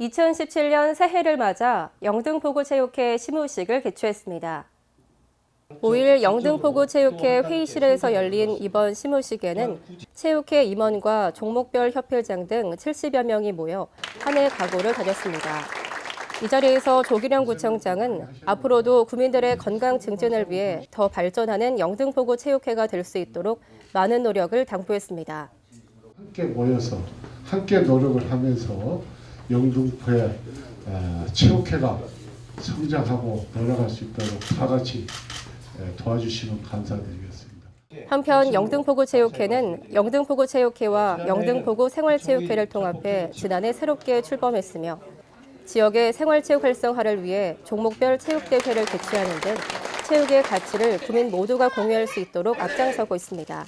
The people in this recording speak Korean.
2017년 새해를 맞아 영등포구체육회 시무식을 개최했습니다. 5일 영등포구체육회 회의실에서 열린 이번 시무식에는 체육회 임원과 종목별 협회장 등 70여 명이 모여 한 해 각오를 다졌습니다. 이 자리에서 조기령 구청장은 앞으로도 구민들의 건강 증진을 위해 더 발전하는 영등포구 체육회가 될 수 있도록 많은 노력을 당부했습니다. 함께 모여서 함께 노력을 하면서 영등포의 어, 체육회가 성장하고 돌아갈 수 있도록 다 같이 에, 도와주시면 감사드리겠습니다. 한편 영등포구 체육회는 영등포구 체육회와 영등포구 생활체육회를 통합해 지난해 새롭게 출범했으며 지역의 생활체육 활성화를 위해 종목별 체육대회를 개최하는 등 체육의 가치를 구민 모두가 공유할 수 있도록 앞장서고 있습니다.